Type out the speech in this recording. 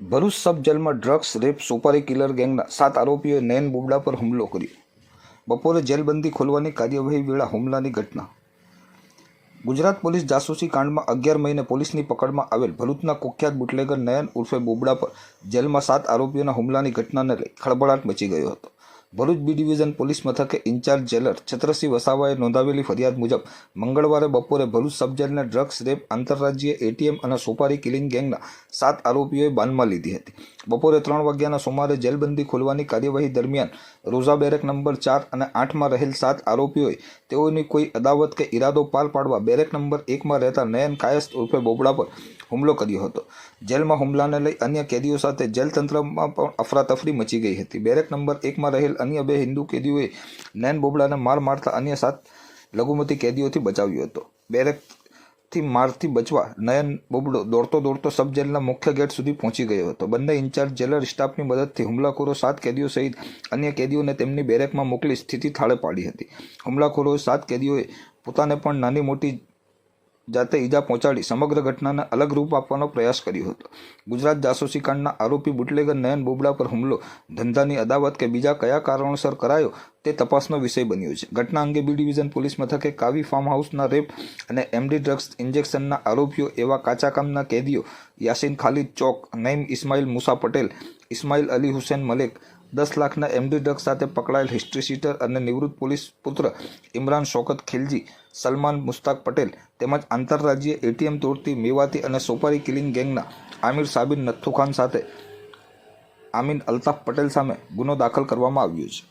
ભરૂચ સબ જેલમાં drugs rape સોપારી killer ગેંગના સાત આરોપીઓએ નયન બોબડા પર હુમલો કર્યો. બપોરે જેલબંધી ખોલવાની કાર્યવાહી વેળા હુમલાની ઘટના. ગુજરાત પોલીસ જાસૂસી કાંડમાં અગિયાર મહિને પોલીસની પકડમાં આવેલ ભરૂચના કુખ્યાત બુટલેગર નયન ઉર્ફે બોબડા પર જેલમાં સાત આરોપીઓના હુમલાની ઘટનાને લઈ ખળબળાટ મચી ગયો હતો. ભરૂચ બી ડિવિઝન પોલીસ મથકે ઇન્ચાર્જ જેલર છત્રસિંહ વસાવાએ નોંધાવેલી ફરિયાદ મુજબ મંગળવારે બપોરે ભરૂચ સબજેલના ડ્રગ્સ રેપ આંતરરાજ્ય એટીએમ અને સોપારી કિલિંગ ગેંગના સાત આરોપીઓએ બાનમાં લીધી હતી. બપોરે ત્રણ વાગ્યાના સુમારે જેલબંધી ખોલવાની કાર્યવાહી દરમિયાન રોઝા બેરેક નંબર ચાર અને આઠમાં રહેલ સાત આરોપીઓએ તેઓની કોઈ અદાવત કે ઈરાદો પાર પાડવા બેરેક નંબર એકમાં રહેતા નયન કાયસ્થ ઉર્ફે બોબડા પર હુમલો કર્યો હતો. જેલમાં હુમલાને લઈ અન્ય કેદીઓ સાથે જેલ તંત્રમાં પણ અફરાતફરી મચી ગઈ હતી. બેરેક નંબર એકમાં રહેલ અન્ય બે હિન્દુ કેદીઓએ નયન બોબડાને માર મારતા અન્ય સાત લઘુમતી કેદીઓથી બચાવ્યો હતો. બેરેકથી મારથી બચવા નયન બોબડો દોડતો દોડતો સબ જેલના મુખ્ય ગેટ સુધી પહોંચી ગયો હતો. બંને ઇન્ચાર્જ જેલર સ્ટાફની મદદથી હુમલાખોરો સાત કેદીઓ સહિત અન્ય કેદીઓને તેમની બેરેકમાં મોકલી સ્થિતિ થાળે પાડી હતી. હુમલાખોરોએ સાત કેદીઓએ પોતાને પણ નાની મોટી જાતે ઈજા પહોંચાડી સમગ્ર ઘટનાને અલગ રૂપ આપવાનો પ્રયાસ કર્યો હતો. ગુજરાત જાસૂસી કાંડના આરોપી બુટલેગર નયન બોબડા પર હુમલો, ધંધાની અદાવત કે બીજા કયા કારણોસર કરાયો તે તપાસનો વિષય બન્યો છે. ઘટના અંગે બી ડિવિઝન પોલીસ મથકે કાવી ફાર્મ હાઉસના રેપ અને એમડી ડ્રગ્સ ઇન્જેક્શનના આરોપીઓ એવા કાચા કામના કેદીઓ યાસીન ખાલિદ ચોક, નઈમ ઇસ્માઇલ મુસા પટેલ ઇસ્માઇલ અલી હુસેન મલેક, દસ લાખના એમડી ડ્રગ્સ સાથે પકડાયેલ હિસ્ટ્રી શીટર અને નિવૃત્ત પોલીસ પુત્ર ઇમરાન શોકત ખિલજી, સલમાન મુસ્તાક પટેલ તેમજ આંતરરાજ્ય એટીએમ તોડતી મેવાતી અને સોપારી કિલિંગ ગેંગના આમિર સાબિર નથ્થુ ખાન સાથે આમીન અલ્તાફ પટેલ સામે ગુનો દાખલ કરવામાં આવ્યો છે.